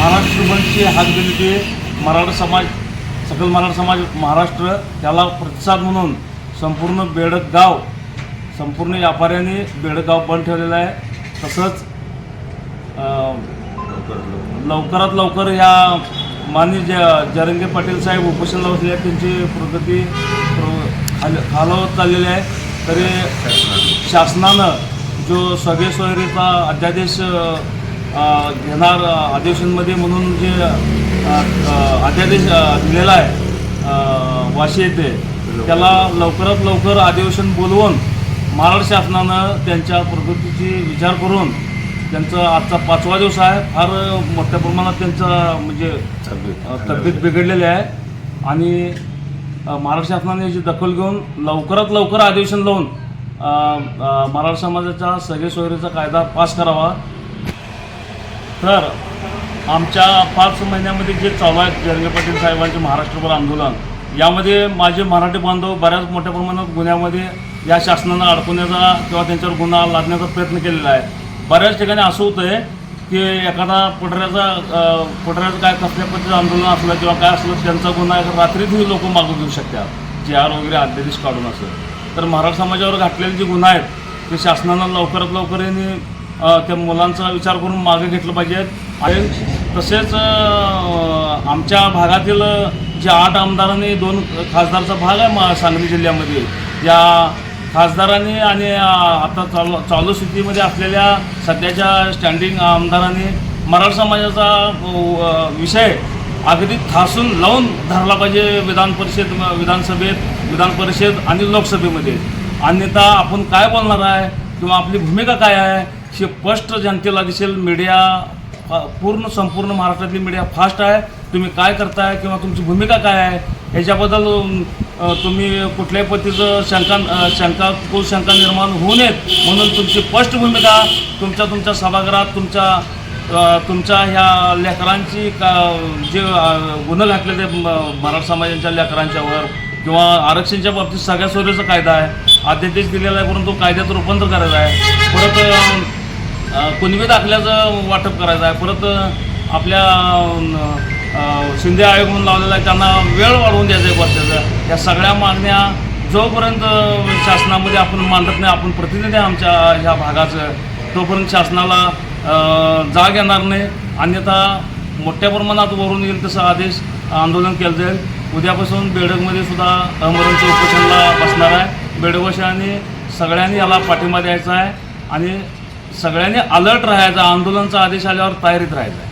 महाराष्ट्र बंदची हाक मराठा समाज सकल मराठा समाज महाराष्ट्र त्याला प्रतिसाद म्हणून संपूर्ण बेडक गाव संपूर्ण व्यापाऱ्याने बेडक गाव बंद ठेवलेलं आहे. तसंच लवकरात लवकर या माननीय ज जरंगे पाटील साहेब उपोषण लावलेले आहेत त्यांची प्रगती प्र- चाललेली आहे. तरी शासनानं जो सगळे सोयरीचा अध्यादेश घेणार अधिवेशनमध्ये म्हणून जे अध्यादेश दिलेला आहे वाशी येथे त्याला लवकरात लवकर अधिवेशन बोलवून महाराष्ट्र शासनानं त्यांच्या प्रगतीची विचार करून त्यांचं आजचा पाचवा दिवस आहे. फार मोठ्या प्रमाणात त्यांचा म्हणजे तब्येत बिघडलेली आहे. आणि महाराष्ट्र शासनाने याची दखल घेऊन लवकरात लवकर अधिवेशन लावून मराठा समाजाचा सगळे सोयरीचा कायदा पास करावा. तर आमच्या पाच महिन्यामध्ये जे चालू आहे जरंगे पाटील साहेबांचे महाराष्ट्रभर आंदोलन यामध्ये माझे मराठी बांधव बऱ्याच मोठ्या प्रमाणात गुन्ह्यामध्ये या शासनानं अडकवण्याचा किंवा त्यांच्यावर गुन्हा लादण्याचा प्रयत्न केलेला आहे. बऱ्याच ठिकाणी असं होतं आहे की एखादा पुढऱ्याचा अ, काय कसल्या पद्धतीचं आंदोलन असलं किंवा काय असलं त्यांचा गुन्हा रात्रीतही लोक मागून घेऊ शकतात जे आर वगैरे अध्यादेश काढून असं. तर मराठा समाजावर घातलेले जे गुन्हा आहेत ते शासनानं लवकरात लवकर यांनी त्या मुलांचा विचार करून मागे घेतलं पाहिजे. आणि तसेच आमच्या भागातील जे आठ आमदारांनी दोन खासदारचा भाग आहे मा सांगली जिल्ह्यामध्ये या खासदारांनी आणि आता चालू चालू स्थितीमध्ये असलेल्या सध्याच्या स्टँडिंग आमदारांनी मराठा समाजाचा विषय अगदी ठासून लावून धरला पाहिजे विधान परिषद विधानसभेत विधान परिषद आणि लोकसभेमध्ये. अन्यथा आपण काय बोलणार आहे? किंवा आपली भूमिका काय आहे? हे स्पष्ट जनतेला दिसेल मीडिया पूर्ण संपूर्ण महाराष्ट्रातली मीडिया फास्ट आहे. तुम्ही काय करताय किंवा तुमची भूमिका काय आहे? याच्याबद्दल तुम्ही कुठल्याही पद्धतीचं शंका शंका कुशंका निर्माण होऊ नयेत. म्हणून तुमची स्पष्ट भूमिका तुमच्या तुमच्या सभागृहात तुमच्या तुमच्या ह्या लेकरांची का जे गुन्हे घातलेले म- मराठा समाजाच्या लेकरांच्यावर किंवा आरक्षणच्या बाबतीत सगळ्या सोयीचा कायदा आहे. अध्यादेश दिलेला आहे परंतु कायद्यात रूपांतर करायचा आहे. परत कुणबी दाखल्याचं वाटप करायचं आहे. परत आपल्या शिंदे आयोग म्हणून लावलेला आहे त्यांना वेळ वाढवून द्यायचा एक वर्षाचा या सगळ्या मागण्या जोपर्यंत शासनामध्ये आपण मांडत नाही आपण प्रतिनिधी आमच्या ह्या भागाचं तोपर्यंत शासनाला जाग येणार नाही. अन्यथा मोठ्या प्रमाणात वरून येईल तसं आदेश आंदोलन केलं जाईल. उद्यापासून बेडकमध्ये सुद्धा अमरांचं उपोषणला बसणार आहे. बेडकवाशांनी सगळ्यांनी याला पाठिंबा द्यायचा आहे. आणि सगळ्यांनी अलर्ट राहायचा आंदोलनचा आदेश आल्यावर तयारीत राहायचं.